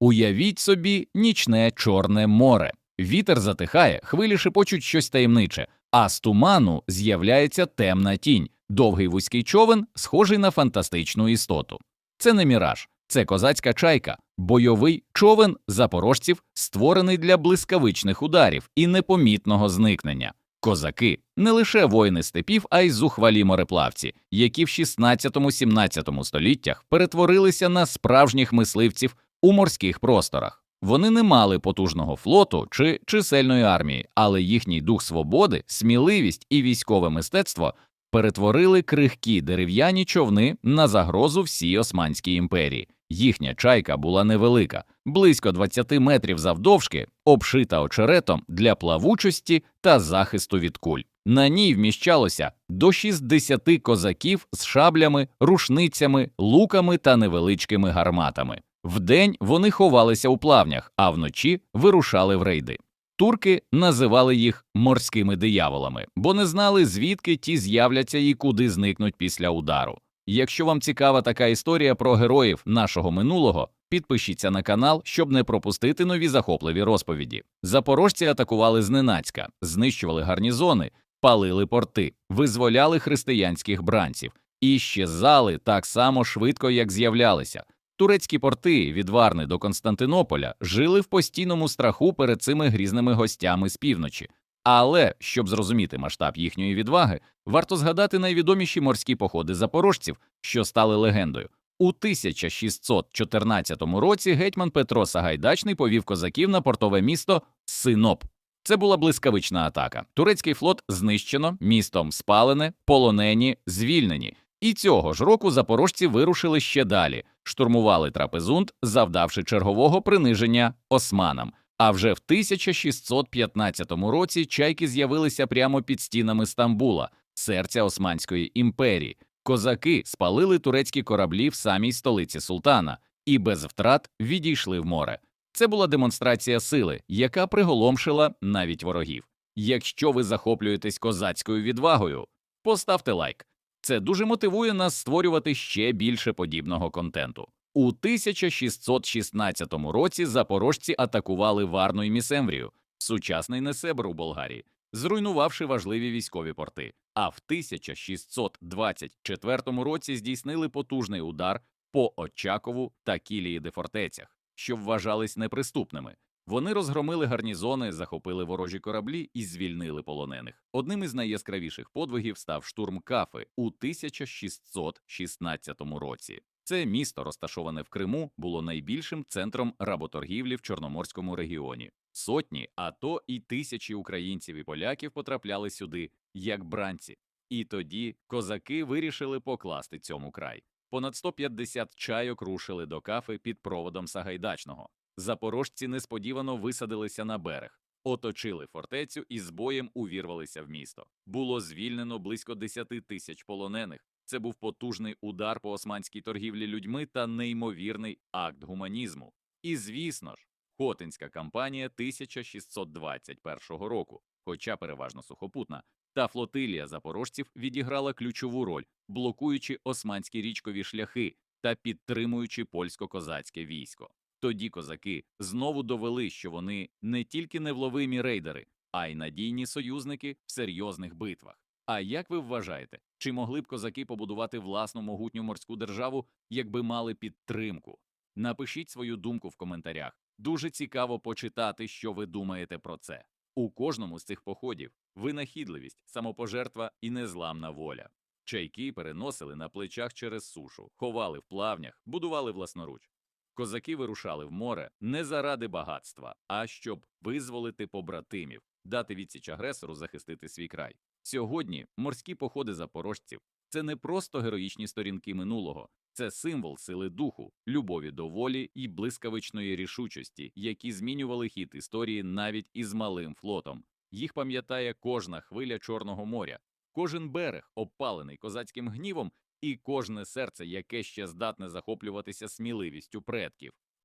Уявіть собі нічне Чорне море. Вітер затихає, хвилі шепочуть щось таємниче, а з туману з'являється темна тінь, довгий вузький човен, схожий на фантастичну істоту. Це не міраж, це козацька чайка, бойовий човен запорожців, створений для блискавичних ударів і непомітного зникнення. Козаки не лише воїни степів, а й зухвалі мореплавці, які в 16-17 століттях перетворилися на справжніх мисливців у морських просторах. Вони не мали потужного флоту чи чисельної армії, але їхній дух свободи, сміливість і військове мистецтво перетворили крихкі дерев'яні човни на загрозу всій Османській імперії. Їхня чайка була невелика, близько 20 метрів завдовжки, обшита очеретом для плавучості та захисту від куль. На ній вміщалося до 60 козаків з шаблями, рушницями, луками та невеличкими гарматами. Вдень вони ховалися у плавнях, а вночі вирушали в рейди. Турки називали їх морськими дияволами, бо не знали, звідки ті з'являться і куди зникнуть після удару. Якщо вам цікава така історія про героїв нашого минулого, підпишіться на канал, щоб не пропустити нові захопливі розповіді. Запорожці атакували зненацька, знищували гарнізони, палили порти, визволяли християнських бранців і щезали так само швидко, як з'являлися. Турецькі порти від Варни до Константинополя жили в постійному страху перед цими грізними гостями з півночі. Але щоб зрозуміти масштаб їхньої відваги, варто згадати найвідоміші морські походи запорожців, що стали легендою. У 1614 році гетьман Петро Сагайдачний повів козаків на портове місто Синоп. Це була блискавична атака. Турецький флот знищено, містом спалене, полонені, звільнені. І цього ж року запорожці вирушили ще далі, штурмували трапезунд, завдавши чергового приниження османам. А вже в 1615 році чайки з'явилися прямо під стінами Стамбула, серця Османської імперії. Козаки спалили турецькі кораблі в самій столиці султана і без втрат відійшли в море. Це була демонстрація сили, яка приголомшила навіть ворогів. Якщо ви захоплюєтесь козацькою відвагою, поставте лайк. Це дуже мотивує нас створювати ще більше подібного контенту. У 1616 році запорожці атакували Варну і Місемврію, сучасний Несебр у Болгарії, зруйнувавши важливі військові порти. А в 1624 році здійснили потужний удар по Очакову та Кілії де фортецях, що вважались неприступними. Вони розгромили гарнізони, захопили ворожі кораблі і звільнили полонених. Одним із найяскравіших подвигів став штурм Кафи у 1616 році. Це місто, розташоване в Криму, було найбільшим центром работоргівлі в Чорноморському регіоні. Сотні, а то і тисячі українців і поляків потрапляли сюди як бранці. І тоді козаки вирішили покласти цьому край. Понад 150 чайок рушили до кафи під проводом Сагайдачного. Запорожці несподівано висадилися на берег, оточили фортецю і з боєм увірвалися в місто. Було звільнено близько 10 тисяч полонених. Це був потужний удар по османській торгівлі людьми та неймовірний акт гуманізму. І звісно ж, Хотинська кампанія 1621 року, хоча переважно сухопутна, та флотилія запорожців відіграла ключову роль, блокуючи османські річкові шляхи та підтримуючи польсько-козацьке військо. Тоді козаки знову довели, що вони не тільки невловимі рейдери, а й надійні союзники в серйозних битвах. А як ви вважаєте, чи могли б козаки побудувати власну могутню морську державу, якби мали підтримку? Напишіть свою думку в коментарях. Дуже цікаво почитати, що ви думаєте про це. У кожному з цих походів винахідливість, самопожертва і незламна воля. Чайки переносили на плечах через сушу, ховали в плавнях, будували власноруч. Козаки вирушали в море не заради багатства, а щоб визволити побратимів, дати відсіч агресору захистити свій край. Сьогодні морські походи запорожців це не просто героїчні сторінки минулого, це символ сили духу, любові до волі і блискавичної рішучості, які змінювали хід історії навіть із малим флотом. Їх пам'ятає кожна хвиля Чорного моря, кожен берег, опалений козацьким гнівом, і кожне серце, яке ще здатне захоплюватися сміливістю предків.